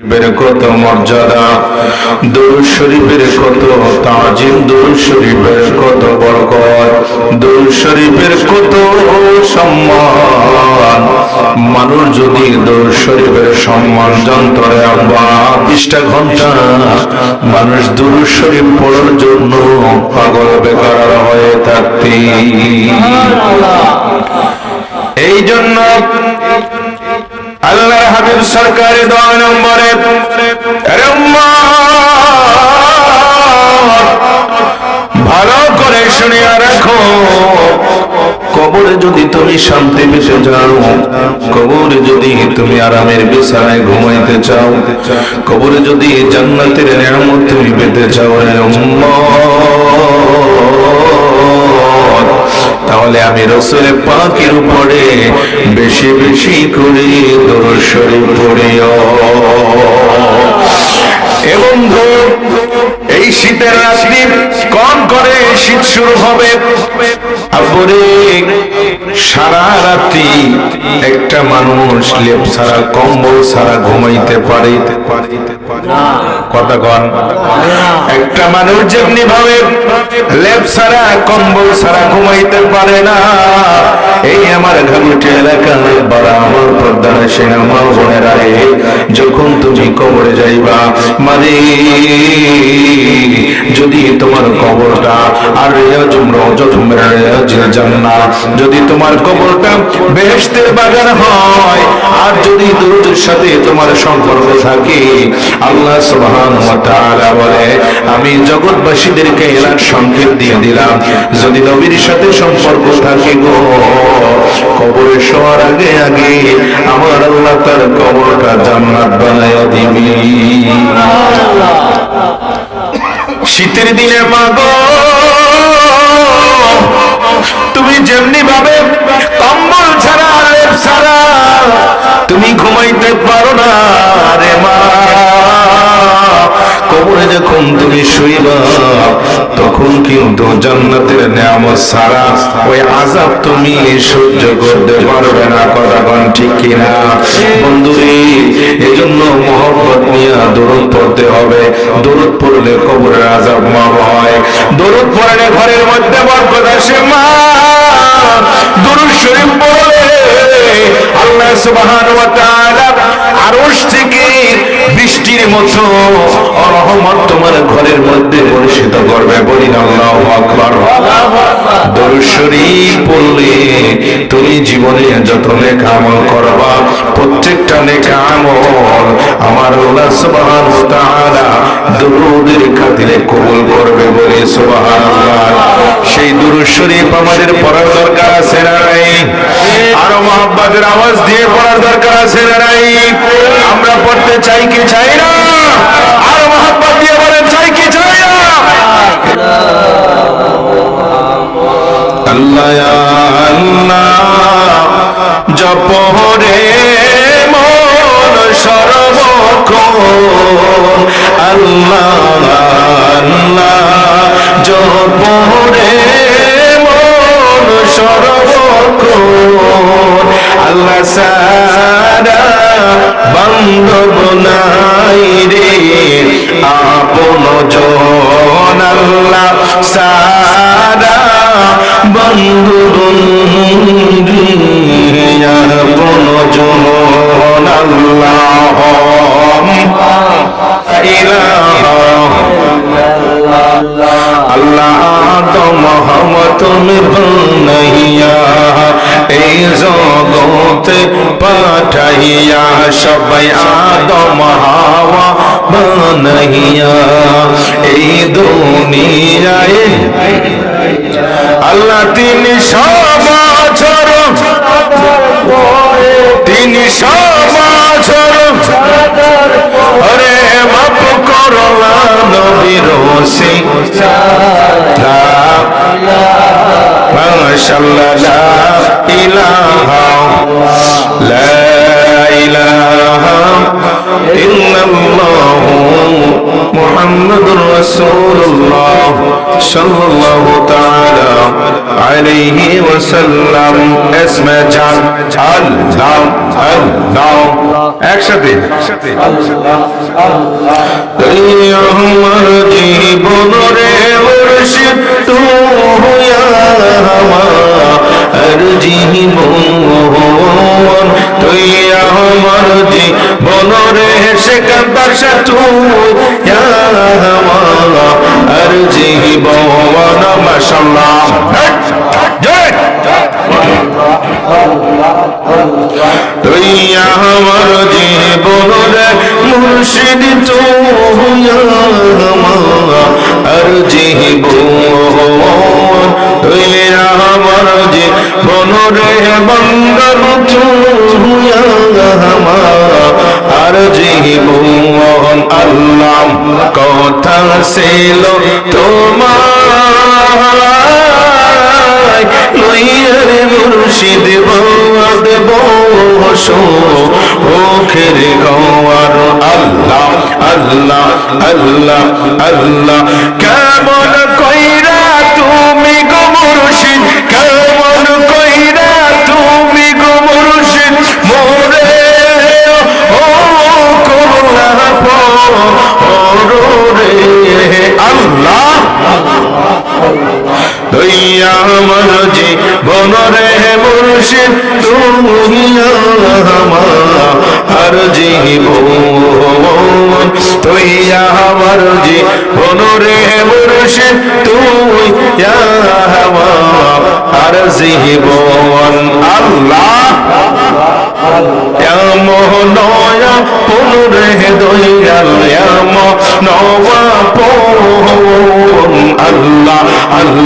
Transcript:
কত মর্যাদা? দরুদ শরীফের কত তাজিম? দরুদ শরীফের কত বরকত? দরুদ শরীফের কত সম্মান? মানুষ যদি দরুদ শরীফের সম্মান যন্ত্রে আব্বা বিশটা ঘণ্টা মানুষ দরুদ শরীফ পড়ার জন্য পাগল বেকার হয়ে থাকতি এই জন্য আল্লাহ হাবিব সরকারি দশ নম্বরে ভালো করে শুনিয়া রাখো। কবরে যদি তুমি শান্তি পেতে যাও কবরে যদি তুমি আরামের বিছানায় ঘুমাইতে চাও, কবরে যদি জান্নাতের নিয়ামত তুমি পেতে চাও রে তাহলে আমি রসুল পাকের উপরে বেশি বেশি করে দরশরী পড়িও। এবং এই শীতের রাত্রি কম করে শীত শুরু হবে। সারা রাত্রি একটা মানুষ লেপ ছাড়া কম্বল ছাড়া ঘুমাইতে পারে। কথা কন। একটা মানুষ যেমনি ভাবে লেপ ছাড়া কম্বল ছাড়া ঘুমাইতে পারে না। এই আমার ঘাগুটি এলাকায় বড় আমার পর্দা সেনা মা বোনেরা যখন তুমি কবরে যাইবা মানে যদি তোমার কবরটা আর যদি তোমার কবরটা বেহেশতের বাগান হয়, আর যদি দুরুদের সাথে তোমার সম্পর্ক থাকে, আল্লাহ সুবহানাহু ওয়া তাআলা বলে, আমি জগৎবাসীদেরকে এলার সংকেত দিয়ে দিলাম, যদি নবীর সাথে সম্পর্ক থাকে গো, কবরে শোয়ার আগে আগে আমার আল্লাহ তার কবরটা জান্নাত বানায় দিবি। শীতের দিনে মাগো তুমি যেমনি ভাবে কম্বল ছাড়া, লেপ ছাড়া, তুমি ঘুমাইতে পারো না রে মা। কবরে যখন তুমি শুইবা, তখন কিন্তু জান্নাতের নিয়ামত ছাড়া ওই আজাব তুমি সহ্য করতে পারবে না, কথা কোন ঠিক কিনা? বন্ধুরে, এজন্য মহব্বত নিয়ে দরুদ পড়তে হবে। দরুদ পড়লে কবরের আজাব মাপ হয়। দরুদ পড়লে ঘরের মধ্যে বরকত আসে মা। দরুদ শরীফ পড়লে আল্লাহ সুবহানাহু ওয়া তাআলা আরশ থেকে বৃষ্টির মতো রহমত তোমার ঘরের মধ্যে বর্ষিত করবে বলি না আল্লাহু আকবার দরুদ শরীফ পড়লে তুমি জীবনে যত নেক আমল করবা, প্রত্যেকটা নেক আমল আমার তাআলা দরুদের খাতিরে কবুল করবে বলে সেই দরুদ শরীফ আমাদের পড়ার দরকার আছে না নাই? আরও আওয়াজ দিয়ে পড়ার দরকার আছে না নাই? আমরা পড়তে চাই কি চাই না আরও মহব্বত দিয়ে বলেন চাই কি চাই না আল্লাহ আল্লাহ, জপরে মন সর্বক্ষণ। আল্লাহ আল্লাহ, জপরে মন সর্বক্ষণ। আল্লাহ সারা বান্ধব নাই রে, আপন জন। আল্লাহ সারা বন্ধু আপন জন আল্লাহ তো মোহাম্মদ বানাইয়া এই জগতে পাঠাইয়া সবাই আদম হাওয়া বানাইয়া এই দুনিয়ায় আল্লাহ তিনি সমাচর। তিনি সমাচর। আরে মাপ করলা নবীর সে মাশাআল্লাহ লা মুহাম্মাদুর রাসূলুল্লাহ সাল্লাল্লাহু তাআলা আলাইহি ওয়াসাল্লাম। ইসমে জান আল্লাহ আল্লাহ একসাথে এই আমার জীবন রে মুর্শিদ তু হুয়া আমার জীবন তুই আমার জীবন রে সেকান্দার সে তুই আমার আর জীবন মাশাআল্লাহ। জয়। তুই আমার জীবন রে মুর্শিদ আমার আর জীবন জীবন রে বন্দর তুই আমার আর জীবন আল্লাহ কথা ছিল তোমার লইয়ার মুর্শিদ বাদ বসো ওখের গওয়ার আল্লাহ আল্লাহ আল্লাহ আল্লাহ। কেমন রে মুর্শিদ, তুমি আমার জীবন তুইয়া আমার জীবন রে মুর্শিদ, তুই আমার জীবন আল্লাহ নয়া পুনরে দয়াল নওয়া পো আল্লাহ আল্লাহ।